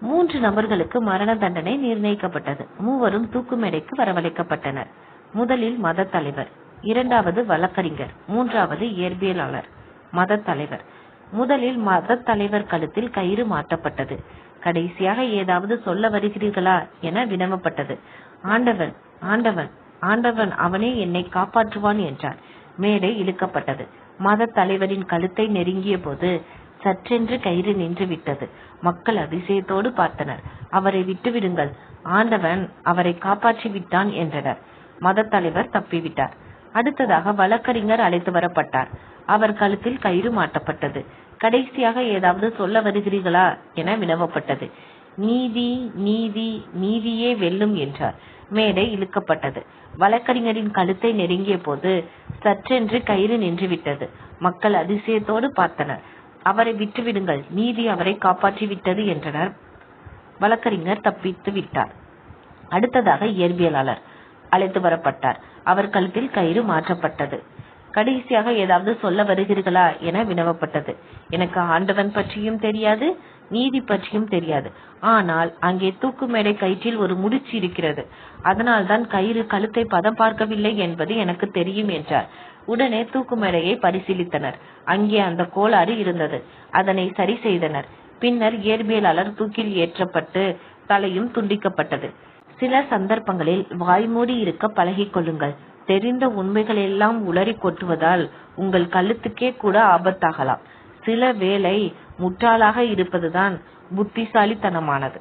மூன்று நபர்களுக்கு மரண தண்டனை நிர்ணயிக்கப்பட்டது. மூவரும் தூக்கு மேடைக்கு வரவழைக்கப்பட்டனர். முதலில் மத தலைவர் இரண்டாவது வழக்கறிஞர் மூன்றாவது இயற்பியலாளர். மத தலைவர் முதலில் மத தலைவர் கழுத்தில் கயிறு மாற்றப்பட்டது. கடைசியாக ஏதாவது சொல்ல வருகிறீர்களா என வினவப்பட்டது. ஆண்டவன் ஆண்டவன் ஆண்டவன் அவனே என்னை காப்பாற்றுவான் என்றார். மேடை இழுக்கப்பட்டது. மத தலைவரின் கழுத்தை நெருங்கிய போது சற்றென்று கயிறு நின்று விட்டது. மக்கள் அதிசயத்தோடு பார்த்தனர். அவரை விட்டுவிடுங்கள். ஆண்டவன் அவரை காப்பாற்றி விட்டான் என்றனர். மத தலைவர் தப்பிவிட்டார். அடுத்ததாக வழக்கறிஞர் அழைத்து வரப்பட்டார். அவர் கழுத்தில் கயிறு மாட்டப்பட்டது. கடைசியாக ஏதாவது சொல்ல வருகிறீர்களா என வினவப்பட்டது. நீதி நீதி நீதியே வெல்லும் என்றார். மேடை இழுக்கப்பட்டது. வழக்கறிஞரின் கழுத்தை நெருங்கிய போது சற்றென்று கயிறு நின்றுவிட்டது மக்கள் அதிசயத்தோடு பார்த்தனர். அவரை விட்டுவிடுங்கள். நீதி அவரை காப்பாற்றி விட்டது என்றனர். வழக்கறிஞர் தப்பித்து விட்டார். அடுத்ததாக இயற்பியலாளர் அழைத்து வரப்பட்டார். அவர் கழுத்தில் கயிறு மாற்றப்பட்டது. கடைசியாக ஏதாவது சொல்ல வருகிறீர்களா என வினவப்பட்டது. எனக்கு ஆண்டவன் பற்றியும் தெரியாது நீதி பற்றியும் தெரியாது. ஆனால் அங்கே தூக்கு மேடை கயிற்றில் ஒரு முடிச்சு இருக்கிறது. அதனால்தான் கயிறு கழுத்தை பதம் பார்க்கவில்லை என்பது எனக்கு தெரியும் என்றார். உடனே தூக்கு மேடையை பரிசீலித்தனர். அங்கே அந்த கோளாறு இருந்தது. அதனை சரி செய்தனர். பின்னர் இயற்பியலாளர் தூக்கில் ஏற்றப்பட்டு தலையும் துண்டிக்கப்பட்டது. சில சந்தர்ப்பங்களில் வாய்மூடி இருக்க பழகிக் கொள்ளுங்கள் தெரிந்த உண்மைகளெல்லாம் உளறி கொட்டுவதால் உங்கள் கழுத்துக்கே கூட ஆபத்தாகலாம். சில வேளை முட்டாளாக இருப்பதுதான் புத்திசாலித்தனமானது.